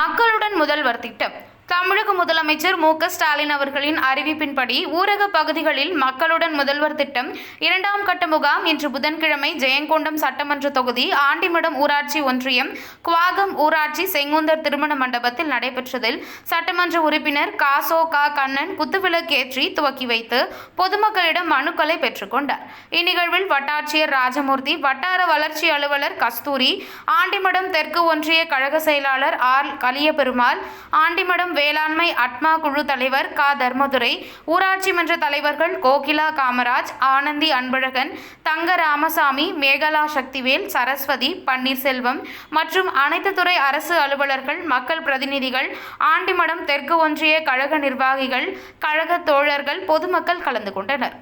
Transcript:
மக்களுடன் முதல்வர் திட்டம். தமிழக முதலமைச்சர் மு க ஸ்டாலின் அவர்களின் அறிவிப்பின்படி ஊரக பகுதிகளில் மக்களுடன் முதல்வர் திட்டம் இரண்டாம் கட்ட முகாம் இன்று புதன்கிழமை ஜெயங்கொண்டம் சட்டமன்ற தொகுதி ஆண்டிமடம் ஊராட்சி ஒன்றியம் குவாகம் ஊராட்சி செங்குந்தர் திருமண மண்டபத்தில் நடைபெற்றதில் சட்டமன்ற உறுப்பினர் காசோ கா கண்ணன் குத்துவிளக்கேற்றி துவக்கி வைத்து பொதுமக்களிடம் மனுக்களை பெற்றுக்கொண்டார் இந்நிகழ்வில் வட்டாட்சியர் ராஜமூர்த்தி வட்டார வளர்ச்சி அலுவலர் கஸ்தூரி ஆண்டிமடம் தெற்கு ஒன்றிய கழக செயலாளர் ஆர் கலியபெருமாள் ஆண்டிமடம் வேளாண்மை அட்மா குழு தலைவர் கா. தர்மதுரை ஊராட்சி மன்ற தலைவர்கள் கோகிலா காமராஜ் ஆனந்தி அன்பழகன் தங்க ராமசாமி மேகலா சக்திவேல் சரஸ்வதி பன்னீர்செல்வம் மற்றும் அனைத்து துறை அரசு அலுவலர்கள் மக்கள் பிரதிநிதிகள் ஆண்டிமடம் தெற்கு ஒன்றிய கழக நிர்வாகிகள் கழக தோழர்கள் பொதுமக்கள் கலந்து கொண்டனர்.